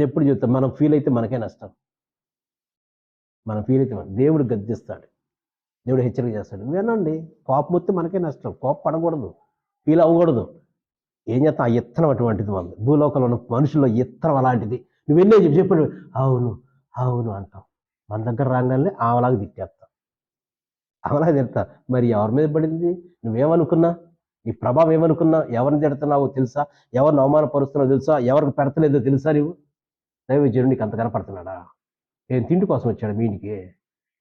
నేను ఎప్పుడు చెప్తాను మనం ఫీల్ అయితే మనకే నష్టం. మనం ఫీల్ అయితే దేవుడు గద్దిస్తాడు. దేవుడు హెచ్చరిక చేస్తాడు. వినండి కోపం వస్తే మనకే నష్టం. కోపం పడకూడదు. ఫీల్ అవ్వకూడదు. ఏం చేస్తాం? ఆ ఇత్తనం అటువంటిది మన భూలోకంలో ఉన్న మనుషుల్లో ఇత్తనం అలాంటిది. నువ్వు వెళ్ళే చెప్పి చెప్పాడు అవును అవును అంటాం. మన దగ్గర రాగానే ఆవలాగా తిట్టేస్తాం. ఆవలాగా తిడతా. మరి ఎవరి మీద పడింది? నువ్వేమనుకున్నా? నీ ప్రభావం ఏమనుకున్నా? ఎవరిని తిడుతున్నావో తెలుసా? ఎవరిని అవమానపరుస్తున్నావో తెలుసా? ఎవరికి పెడతలేదో తెలుసా నువ్వు దైవజనుడు నీకు అంత కనపడుతున్నాడా? నేను తిండి కోసం వచ్చాడు మీ ఇంటికి?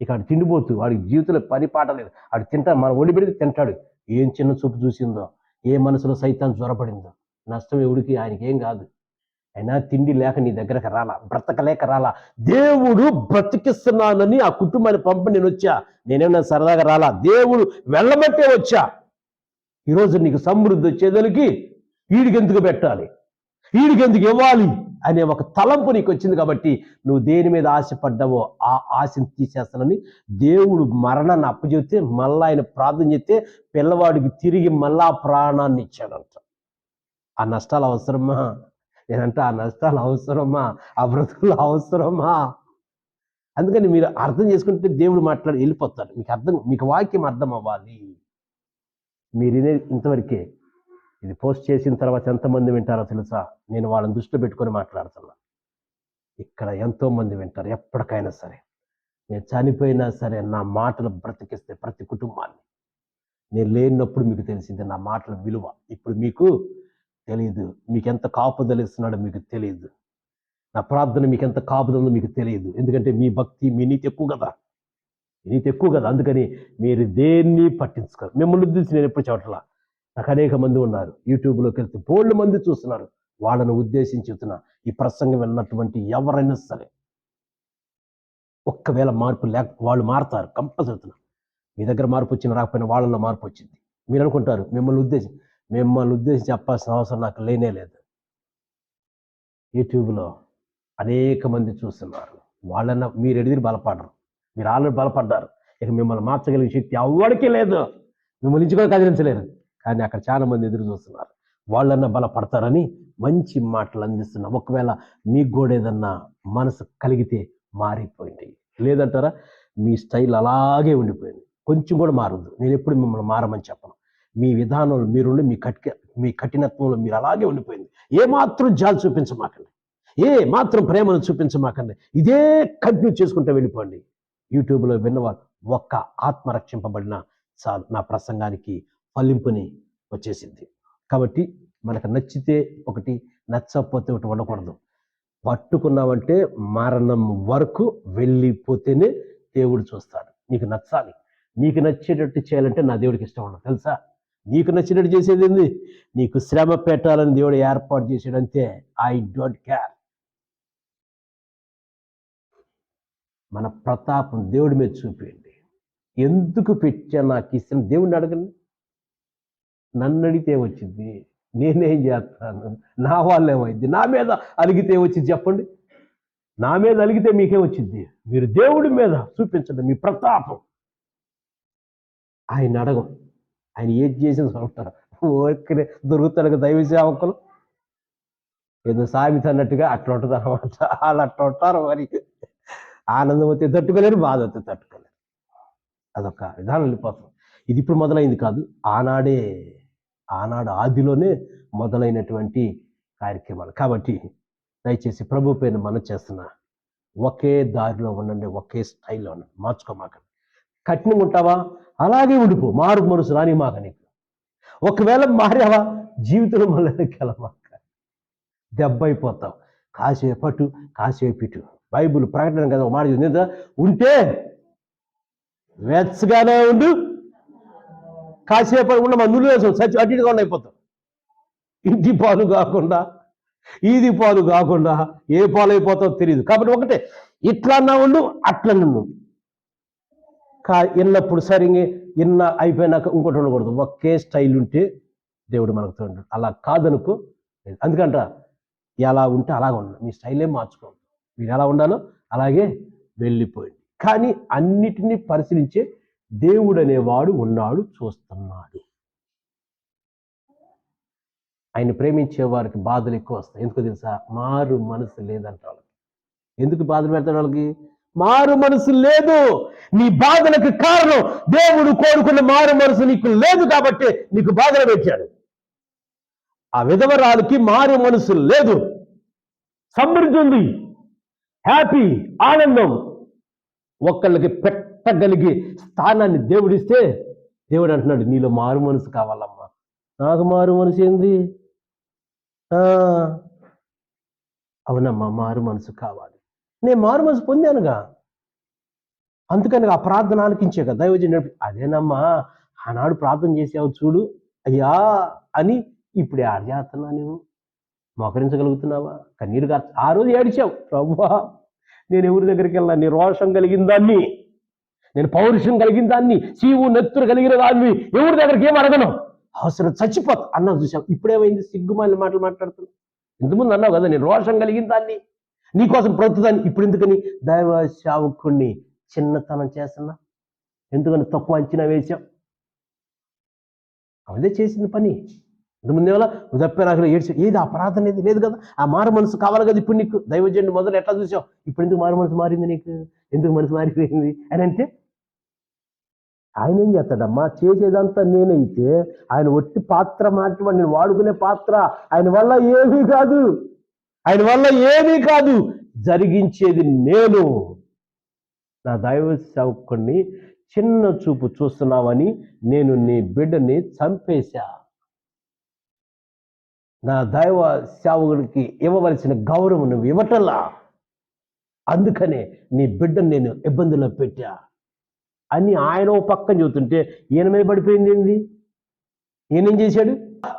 ఇక ఆడు తిండిపోతు వాడికి జీవితంలో పని పాట లేదు. ఆడు తింటా మన ఒడి పెడితే తింటాడు. ఏం చిన్న చూపు చూసిందో ఏ మనసులో సైతం జ్వరపడిందో నష్టం ఎవడికి ఆయనకి ఏం కాదు. అయినా తిండి లేక నీ దగ్గరకు రాలా బ్రతకలేక రాలా. దేవుడు బ్రతికిస్తున్నానని ఆ కుటుంబాన్ని పంప నేను వచ్చా. నేనేమన్నా సరదాగా రాలా? దేవుడు వెళ్ళబట్టే వచ్చా. ఈరోజు నీకు సమృద్ధి వచ్చేదానికి వీడికి ఎందుకు పెట్టాలి? వీడికి ఎందుకు ఇవ్వాలి? అనే ఒక తలంపు నీకు వచ్చింది కాబట్టి నువ్వు దేని మీద ఆశపడ్డావో ఆ ఆశని తీసేస్తానని దేవుడు మరణాన్ని అప్పచెప్తే మళ్ళా ఆయన ప్రార్థన చేస్తే పిల్లవాడికి తిరిగి మళ్ళా ప్రాణాన్ని ఇచ్చాడంట. ఆ నష్టాలు అవసరమా? నేనంటే ఆ నష్టాలు అవసరమా? ఆ బ్రతుకులు అవసరమా? అందుకని మీరు అర్థం చేసుకుంటే దేవుడు మాట్లాడి వెళ్ళిపోతాడు. మీకు అర్థం మీకు వాక్యం అర్థం అవ్వాలి. మీరు ఇంతవరకే. ఇది పోస్ట్ చేసిన తర్వాత ఎంతమంది వింటారో తెలుసా? నేను వాళ్ళని దృష్టిలో పెట్టుకొని మాట్లాడుతున్నా. ఇక్కడ ఎంతోమంది వింటారు ఎప్పటికైనా సరే. నేను చనిపోయినా సరే నా మాటలు బ్రతికిస్తే ప్రతి కుటుంబాన్ని. నేను లేనప్పుడు మీకు తెలిసింది నా మాటల విలువ. ఇప్పుడు మీకు తెలియదు మీకు ఎంత కాపుదలిస్తున్నాడో మీకు తెలియదు నా ప్రార్థన మీకు ఎంత కాపుదల మీకు తెలియదు ఎందుకంటే మీ భక్తి మీ నీతి ఎక్కువ కదా. మీ నీతి ఎక్కువ కదా. అందుకని మీరు దేన్ని పట్టించుకోరు. మిమ్మల్ని ఉద్దేశించి నేను ఎప్పుడు చెప్పట్లా? నాకు అనేక మంది ఉన్నారు. యూట్యూబ్లోకి వెళ్తే బోల్డ్ మంది చూస్తున్నారు. వాళ్ళను ఉద్దేశించి చెప్తున్నా ఈ ప్రసంగం వెళ్ళినటువంటి ఎవరైనా సరే ఒక్కవేళ మార్పు లేక వాళ్ళు మారుతారు కంపల్సరీ మీ దగ్గర మార్పు వచ్చిన రాకపోయినా వాళ్ళలో మార్పు వచ్చింది. మీరు అనుకుంటారు మిమ్మల్ని ఉద్దేశం మిమ్మల్ని ఉద్దేశించి చెప్పాల్సిన అవసరం నాకు లేనే లేదు. యూట్యూబ్లో అనేక మంది చూస్తున్నారు. వాళ్ళన్న మీరు ఎడిదిరి బలపడరు. మీరు ఆల్రెడీ బలపడ్డారు. ఇక మిమ్మల్ని మార్చగలిగే శక్తి ఎవరికీ లేదు. మిమ్మల్ని నుంచి కూడా కదిలించలేరు. కానీ అక్కడ చాలా మంది ఎదురు చూస్తున్నారు. వాళ్ళన్నా బలపడతారని మంచి మాటలు అందిస్తున్నా. ఒకవేళ మీకు కూడా ఏదన్నా మనసు కలిగితే మారిపోయింది. లేదంటారా? మీ స్టైల్ అలాగే ఉండిపోయింది. కొంచెం కూడా మారదు నేను ఎప్పుడు మిమ్మల్ని మారమని చెప్పను. మీ విధానంలో మీరుండి మీ కఠిన మీ కఠినత్వంలో మీరు అలాగే ఉండిపోయింది. ఏ మాత్రం జాలి చూపించమాకండి. ఏ మాత్రం ప్రేమను చూపించమాకండి. ఇదే కంటిన్యూ చేసుకుంటూ వెళ్ళిపోండి. యూట్యూబ్లో విన్నవారు ఒక్క ఆత్మ రక్షింపబడిన చాలు. నా ప్రసంగానికి ఫలింపుని వచ్చేసింది. కాబట్టి మనకు నచ్చితే ఒకటి నచ్చకపోతే ఒకటి ఉండకూడదు. పట్టుకున్నామంటే మరణం వరకు వెళ్ళిపోతేనే దేవుడు చూస్తాడు. నీకు నచ్చాలి. నీకు నచ్చేటట్టు చేయాలంటే నా దేవుడికి ఇష్టం ఉండదు. తెలుసా? నీకు నచ్చినట్టు చేసేది ఏంది? నీకు శ్రమ పెట్టాలని దేవుడు ఏర్పాటు చేసాడంతే ఐ డోంట్ కేర్. మన ప్రతాపం దేవుడి మీద చూపించండి ఎందుకు పెట్టా నాకు ఇష్టం? దేవుడిని అడగండి. నన్ను అడిగితే వచ్చింది నేనేం చేస్తాను? నా వాళ్ళు ఏమైంది? నా మీద అలిగితే వచ్చింది చెప్పండి. నా మీద అలిగితే మీకే వచ్చింది మీరు దేవుడి మీద చూపించండి మీ ప్రతాపం. ఆయన అడగం. ఆయన ఏది చేసిన చూస్తారు ఓకే దొరుకుతాడు దైవ సేవకులు. ఏదో సామెత అన్నట్టుగా అట్లా ఉంటుంది అనమాట వాళ్ళు అట్లా ఉంటారు మరి. ఆనందం వస్తే తట్టుకోలేరు బాధ వస్తే తట్టుకోలేరు. అదొక విధానం వెళ్ళిపోతుంది. ఇది ఇప్పుడు మొదలైంది కాదు ఆనాడే ఆనాడు ఆదిలోనే మొదలైనటువంటి కార్యక్రమాలు. కాబట్టి దయచేసి ప్రభు పేరుని మనం చేస్తున్న ఒకే దారిలో ఉండండి ఒకే స్టైల్లో ఉండండి. మార్చుకోమాకండి. కఠినంగా ఉంటావా? అలాగే ఉండిపో. మారు మనసు రాని మాక నీకు. ఒకవేళ మారావా? జీవితంలో మళ్ళీ వెళ్ళమాక దెబ్బ అయిపోతావు. కాసేపు అటు కాసేపు ఇటు బైబుల్ ప్రకటన కదా మాట ఉంటే వెచ్చగానే ఉండు. కాసేపు ఉన్న మన నువ్వు వేసాం సచ్చి అటు ఇటుగా ఇంటి పాలు కాకుండా ఈది పాలు కాకుండా ఏ పాలు అయిపోతావు తెలియదు కాబట్టి ఒకటే ఇట్లన్నా ఉండు అట్ల నువ్వు కా ఎన్నప్పుడు సరిగ్గా ఎన్న అయిపోయినాక ఇంకోటి ఉండకూడదు. ఒకే స్టైల్ ఉంటే దేవుడు మనకు తోడు. అలా కాదనుకో అందుకంట ఎలా ఉంటే అలాగ ఉండాలి మీ స్టైలే మార్చుకోండి మీరు ఎలా ఉండాలో అలాగే వెళ్ళిపోయింది కానీ అన్నిటినీ పరిశీలించే దేవుడు అనేవాడు ఉన్నాడు చూస్తున్నాడు. ఆయన ప్రేమించే వారికి బాధలు ఎక్కువ వస్తాయి. ఎందుకు తెలుసా? మారు మనసు లేదంట వాళ్ళకి. ఎందుకు బాధలు పెడతాడు వాళ్ళకి? మారు మనసు లేదు. నీ బాధలకు కారణం దేవుడు కోరుకున్న మారు మనసు నీకు లేదు కాబట్టి నీకు బాధలు పెట్టాడు. ఆ విధవరాలకి మారు మనసు లేదు. సమృద్ధి ఉంది. హ్యాపీ ఆనందం ఒక్కళ్ళకి పెట్టగలిగే స్థానాన్ని దేవుడిస్తే దేవుడు అంటున్నాడు నీలో మారు మనసు కావాలమ్మా. నాకు మారు మనసు ఏంది? ఆ, అవునమ్మా మారు మనసు కావాలి. నేను మారు మనసు పొందానుగా. అందుకని ఆ ప్రార్థన ఆలకించే కదా దైవజన్ అదేనమ్మా ఆనాడు ప్రార్థన చేసావు చూడు అయ్యా అని ఇప్పుడు ఆడ చేస్తున్నా నువ్వు. మోకరించగలుగుతున్నావా? కన్నీరు ఆ రోజు ఏడిచావు ప్రభువా నేను ఎవరి దగ్గరికి వెళ్ళాను నీ రోషం కలిగిన దాన్ని. నేను పౌరుషం కలిగిన దాన్ని చీవు నెత్తురు కలిగిన దాన్ని ఎవరి దగ్గరికి ఏం అడగను? అవసరం చచ్చిపోతా. అన్నావు చూసావు? ఇప్పుడేమైంది? సిగ్గుమాలి మాటలు మాట్లాడుతున్నాను ఇంతకుముందు అన్నావు కదా నేను రోషం కలిగిన దాన్ని. నీకోసం బ్రతుకుదాన్ని ఇప్పుడు ఎందుకని? దైవ శావకుణ్ణి చిన్నతనం చేస్తున్నా. ఎందుకని? తక్కువ అంచనా వేశావు. అదే చేసింది పని. ఇంతకుముందు ఏమలా ఉదప్పెనాకులు ఏడ్చి? ఏది ఆ ప్రార్థన ఏది? లేదు కదా. ఆ మారు మనసు కావాలి కదా ఇప్పుడు నీకు. దైవజన్ను మొదలు ఎట్లా చూసావు? ఇప్పుడు ఎందుకు మారు మనసు మారింది నీకు? ఎందుకు మనసు మారిపోయింది? అని అంటే ఆయన ఏం చేస్తాడమ్మా? చేసేదంతా నేనైతే ఆయన ఒట్టి పాత్ర మాటి నేను వాడుకునే పాత్ర ఆయన వల్ల ఏమీ కాదు. ఆయన వల్ల ఏమీ కాదు. జరిగించేది నేను. నా దైవ సేవకుడిని చిన్న చూపు చూస్తున్నావని నేను నీ బిడ్డని చంపేశా. నా దైవ సేవకుడికి ఇవ్వవలసిన గౌరవం నువ్వు ఇవ్వటల్లా అందుకనే నీ బిడ్డను నేను ఇబ్బందిలో పెట్టా. అని ఆయన ఓ పక్కన చూస్తుంటే ఈయన మీద పడిపోయింది ఏంది? ఈయనేం చేశాడు?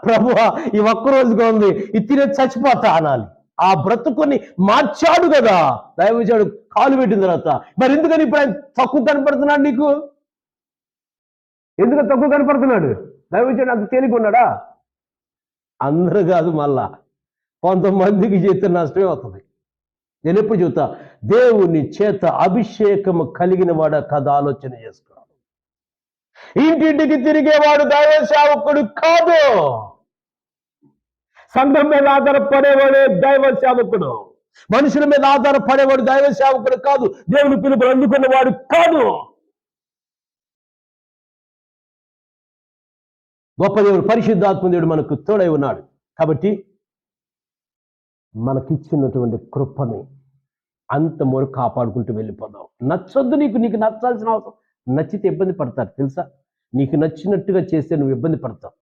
ప్రభు ఈ ఒక్క రోజుగా ఉంది ఇది చచ్చిపోతా అనాలి. ఆ బ్రతుకుని మార్చాడు కదా. దైవచాడు కాలు పెట్టిన తర్వాత. మరి ఎందుకని ఇప్పుడు ఆయన తక్కువ కనపడుతున్నాడు నీకు? ఎందుకు తక్కువ కనపడుతున్నాడు? దైవచాడు అంత తేలిక ఉన్నాడా? అందరూ కాదు మళ్ళా. కొంతమందికి చేస్తే నష్టమే అవుతుంది నేను ఎప్పుడు చెబుతా దేవుని చేత అభిషేకము కలిగిన వాడు కథ ఆలోచన చేసుకోవాలి ఇంటింటికి తిరిగేవాడు దైవ సేవకుడు కాదు. సంఘం మీద ఆధారపడేవాడే దైవ సేవకుడు. మనుషుల మీద ఆధారపడేవాడు దైవ సేవకుడు కాదు. దేవుని పిలుపులు అందుకున్నవాడు కాదు. గొప్ప దేవుడు పరిశుద్ధాత్మ దేవుడు మనకు తోడై ఉన్నాడు. కాబట్టి మనకిచ్చినటువంటి కృపని అంత మొరు కాపాడుకుంటూ వెళ్ళిపోదాం. నచ్చొద్దు నీకు నీకు నచ్చాల్సిన అవసరం. నచ్చితే ఇబ్బంది పడతారు తెలుసా? నీకు నచ్చినట్టుగా చేస్తే నువ్వు ఇబ్బంది పడతావు.